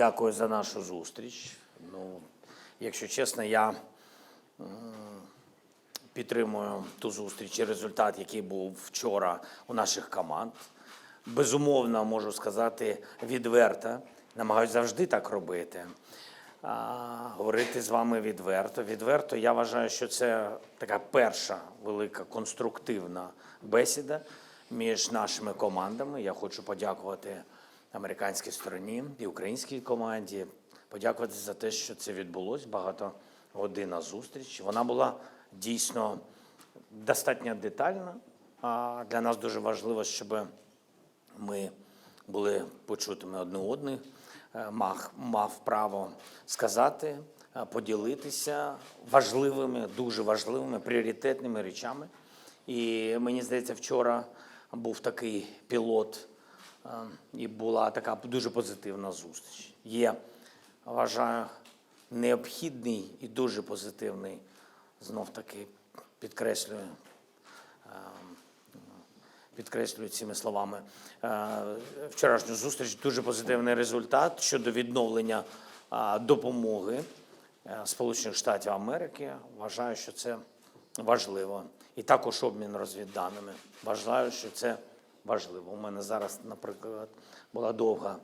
Дякую за нашу зустріч. Ну, якщо чесно, я підтримую ту зустріч і результат, який був вчора у наших команд. Безумовно, можу сказати відверто. Намагаюся завжди так робити. А, говорити з вами відверто. Відверто, я вважаю, що це така перша велика конструктивна бесіда між нашими командами. Я хочу подякувати американській стороні і українській команді. Подякувати за те, що це відбулось. Багатогодинна зустріч. Вона була дійсно достатньо детальна. А для нас дуже важливо, щоб ми були почутими одне одних, е, мав, мав право сказати, е, поділитися важливими, дуже важливими, пріоритетними речами. І мені здається, вчора був такий пілот, і була така дуже позитивна зустріч. Є, вважаю, необхідний і дуже позитивний, знов таки підкреслюю, підкреслюю цими словами. е, Вчорашню зустріч дуже позитивний результат щодо відновлення допомоги е, Сполучених Штатів Америки. Вважаю, що це важливо. І також обмін розвідданими. Вважаю, що це важливо. У мене зараз, наприклад, була довга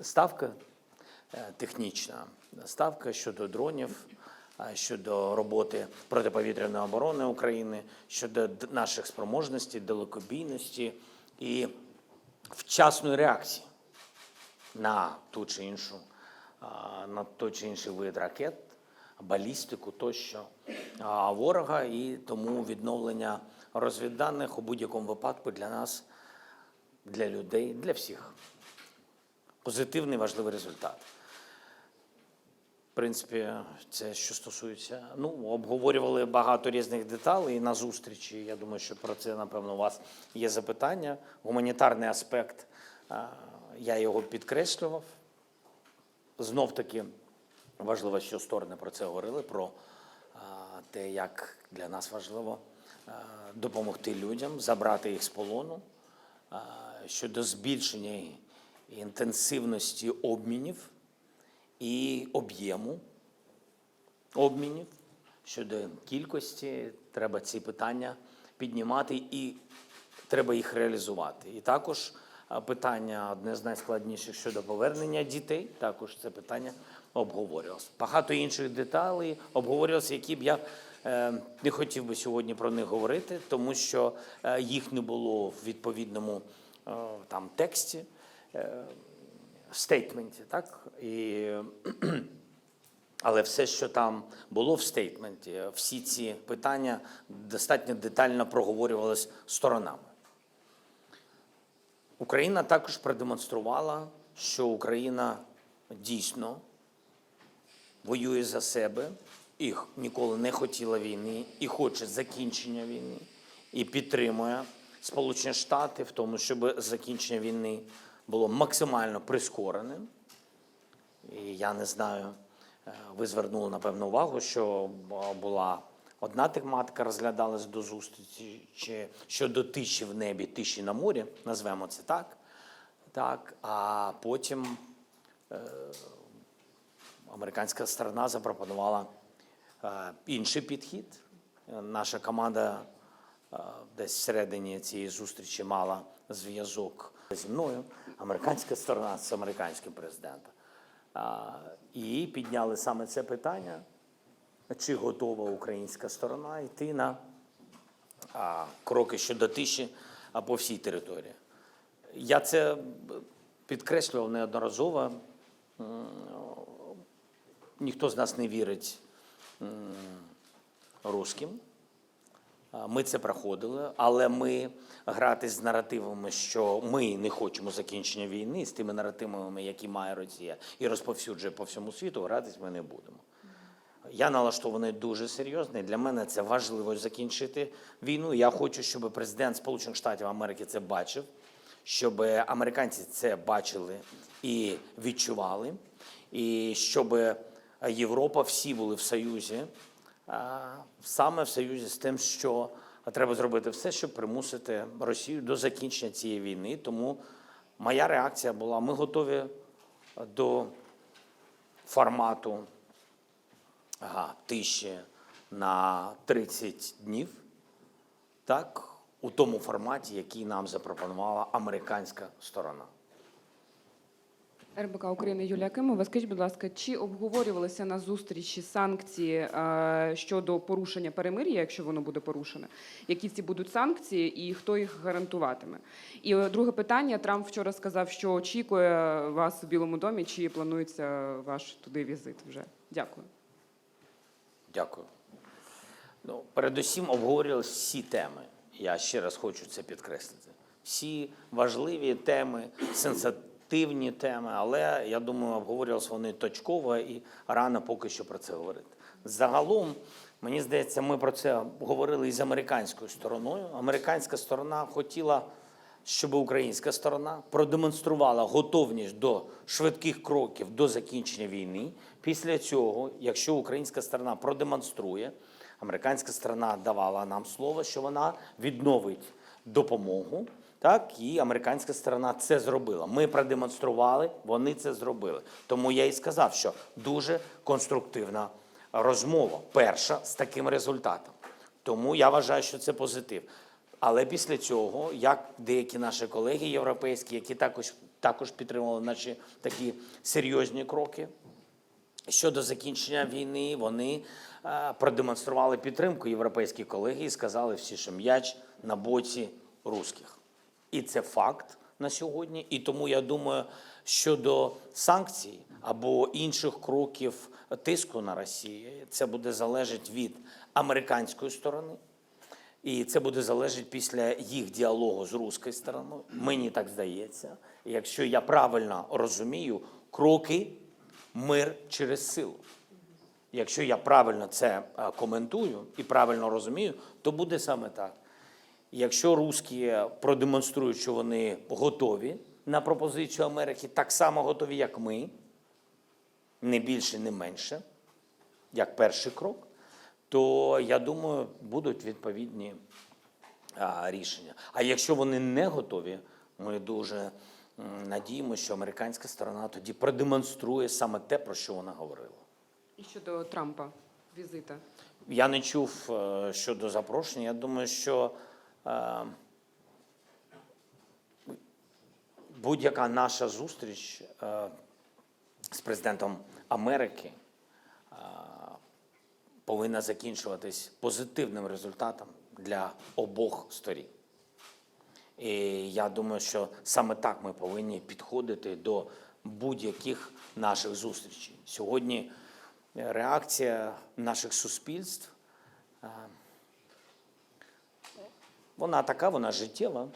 ставка е, технічна ставка щодо дронів, щодо роботи протиповітряної оборони України, щодо наших спроможностей, далекобійності і вчасної реакції на ту чи іншу, на той чи інший вид ракет, балістику тощо ворога, і тому відновлення розвідданих у будь-якому випадку для нас, для людей, для всіх. Позитивний важливий результат. В принципі, це що стосується. Ну, обговорювали багато різних деталей на зустрічі. Я думаю, що про це, напевно, у вас є запитання. Гуманітарний аспект, я його підкреслював. Знов таки важливо, що сторони про це говорили, про те, як для нас важливо допомогти людям, забрати їх з полону, щодо збільшення інтенсивності обмінів і об'єму обмінів щодо кількості. Треба ці питання піднімати і треба їх реалізувати. І також питання одне з найскладніших щодо повернення дітей. Також це питання обговорювалося. Багато інших деталей обговорювалося, які б я е, не хотів би сьогодні про них говорити, тому що е, їх не було в відповідному е, там тексті. Е, стейтменті, так? І, але все, що там було в стейтменті, всі ці питання достатньо детально проговорювалися сторонами. Україна також продемонструвала, що Україна дійсно воює за себе і ніколи не хотіла війни, і хоче закінчення війни, і підтримує Сполучені Штати в тому, щоб закінчення війни було максимально прискореним. І я не знаю, е, ви звернули напевно увагу, що була одна тематика розглядалась до зустрічі чи щодо тиші в небі, тиші на морі, назвемо це так. Так, а потім е, американська сторона запропонувала е, інший підхід. Наша команда десь всередині цієї зустрічі мала зв'язок зі мною, американська сторона з американським президентом. І підняли саме це питання, чи готова українська сторона йти на кроки щодо тиші по всій території. Я це підкреслював неодноразово. Ніхто з нас не вірить русським. Ми це проходили, але ми грати з наративами, що ми не хочемо закінчення війни, з тими наративами, які має Росія, і розповсюджує по всьому світу, гратись ми не будемо. Я налаштований дуже серйозно. і Для мене це важливо закінчити війну. Я хочу, щоб президент Сполучених Штатів Америки це бачив, щоб американці це бачили і відчували, і щоб Європа всі були в союзі, саме в союзі з тим, що треба зробити все, щоб примусити Росію до закінчення цієї війни. Тому моя реакція була: ми готові до формату ага, тиші на 30 днів, так, у тому форматі, який нам запропонувала американська сторона. РБК України Юлія Кимова. Скажіть, будь ласка, чи обговорювалися на зустрічі санкції е, щодо порушення перемир'я, якщо воно буде порушене? Які ці будуть санкції і хто їх гарантуватиме? І е, друге питання: Трамп вчора сказав, що очікує вас у Білому домі. Чи планується ваш туди візит вже? Дякую. Дякую. Ну, передусім обговорювалися всі теми. Я ще раз хочу це підкреслити. Всі важливі теми, сенситивні теми, але я думаю, обговорювалися вони точково і рано поки що про це говорити. Загалом, мені здається, ми про це говорили і з американською стороною. Американська сторона хотіла, щоб українська сторона продемонструвала готовність до швидких кроків до закінчення війни. Після цього, якщо українська сторона продемонструє, американська сторона давала нам слово, що вона відновить допомогу. Так, і американська сторона це зробила. Ми продемонстрували, вони це зробили. Тому я і сказав, що дуже конструктивна розмова, перша з таким результатом. Тому я вважаю, що це позитив. Але після цього, як деякі наші колеги європейські, які також, також підтримували наші такі серйозні кроки, Щодо закінчення війни, вони е, продемонстрували підтримку європейські колеги і сказали всі, що м'яч на боці русських. І це факт на сьогодні. І тому я думаю, щодо санкцій або інших кроків тиску на Росію, це буде залежати від американської сторони. І це буде залежати після їх діалогу з руською стороною. Мені так здається. Якщо я правильно розумію, кроки мир через силу. Якщо я правильно це е, коментую і правильно розумію, то буде саме так. Якщо русські продемонструють, що вони готові на пропозицію Америки, так само готові, як ми, не більше, не менше, як перший крок, то я думаю, будуть відповідні а, рішення. А якщо вони не готові, ми дуже надіємося, що американська сторона тоді продемонструє саме те, про що вона говорила. І щодо Трампа візита. Я не чув е, щодо запрошення. Я думаю, що будь-яка наша зустріч е, з президентом Америки е, повинна закінчуватись позитивним результатом для обох сторін. І я думаю, що саме так ми повинні підходити до будь-яких наших зустрічей. Сьогодні реакція наших суспільств, е, вона така, вона життєва.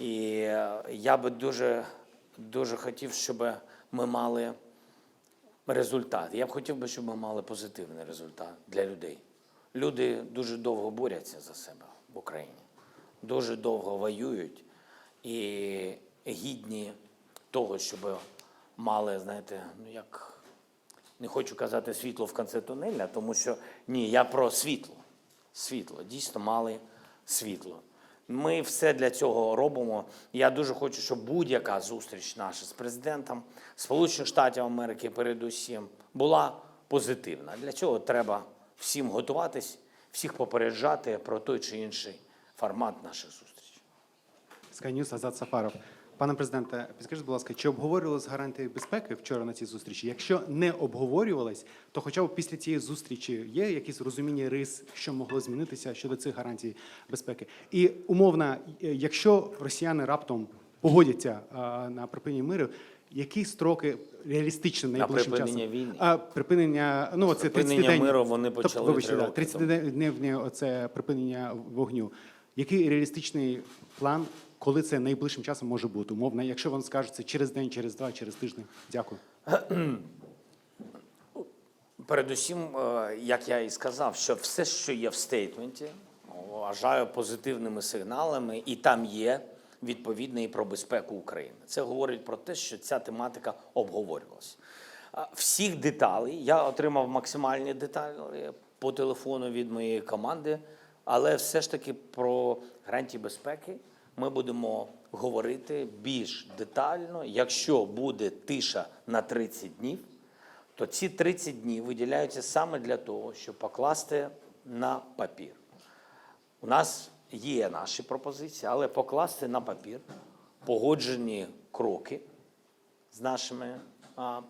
І е, я би дуже, дуже хотів, щоб ми мали результат. Я б хотів би, щоб ми мали позитивний результат для людей. Люди дуже довго борються за себе в Україні, дуже довго воюють і гідні того, щоб мали, знаєте, ну як не хочу казати світло в кінці тунеля, тому що ні, я про світло. Світло, дійсно мали світло. Ми все для цього робимо. Я дуже хочу, щоб будь-яка зустріч наша з президентом Сполучених Штатів Америки, передусім, була позитивна. Для цього треба всім готуватись, всіх попереджати про той чи інший формат наших зустрічей. Sky Азат Сафаров. Пане президенте, підскажіть, будь ласка, чи обговорювалися гарантії безпеки вчора на цій зустрічі? Якщо не обговорювались, то хоча б після цієї зустрічі є якісь розуміння рис, що могло змінитися щодо цих гарантій безпеки? І умовно, е, якщо росіяни раптом погодяться на припинення миру, які строки реалістично На найближчим припинення часом? війни? А, припинення, ну це 30 Припинення день. миру вони Тобто, почали вибачте, три да, роки 30 тому. оце припинення вогню. Який реалістичний план, коли це найближчим часом може бути? Умовно, якщо вам скажуть це через день, через два, через тиждень. Дякую. Передусім, е, як я і сказав, що все, що є в стейтменті, вважаю позитивними сигналами, і там є відповідне і про безпеку України. Це говорить про те, що ця тематика обговорювалася. Всіх деталей я отримав максимальні деталі по телефону від моєї команди, але все ж таки про гарантії безпеки ми будемо говорити більш детально. Якщо буде тиша на 30 днів, то ці 30 днів виділяються саме для того, щоб покласти на папір. У нас є наші пропозиції, але покласти на папір погоджені кроки з нашими а,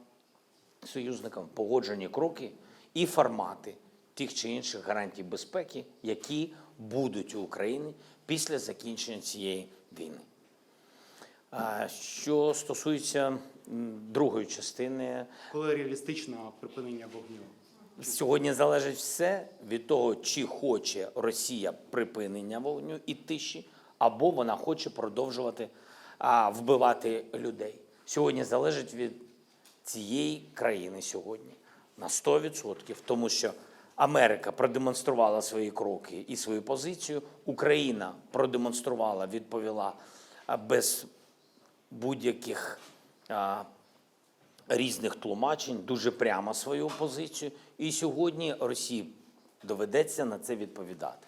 союзниками, погоджені кроки і формати тих чи інших гарантій безпеки, які будуть у Україні після закінчення цієї війни. Що стосується другої частини, Коли реалістично припинення вогню? Сьогодні залежить все від того, чи хоче Росія припинення вогню і тиші, або вона хоче продовжувати а, вбивати людей. Сьогодні залежить від цієї країни сьогодні на 100%, тому що Америка продемонструвала свої кроки і свою позицію. Україна продемонструвала, відповіла без будь-яких різних тлумачень, дуже прямо свою позицію. І сьогодні Росії доведеться на це відповідати.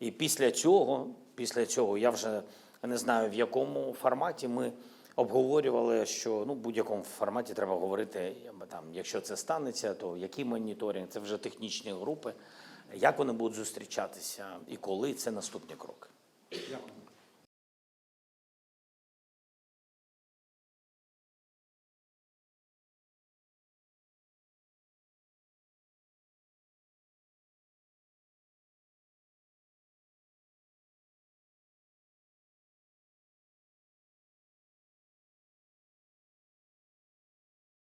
І після цього, після цього, я вже не знаю в якому форматі ми обговорювали, що ну в будь-якому форматі треба говорити, там, якщо це станеться, то який моніторинг, це вже технічні групи, як вони будуть зустрічатися і коли це наступні кроки.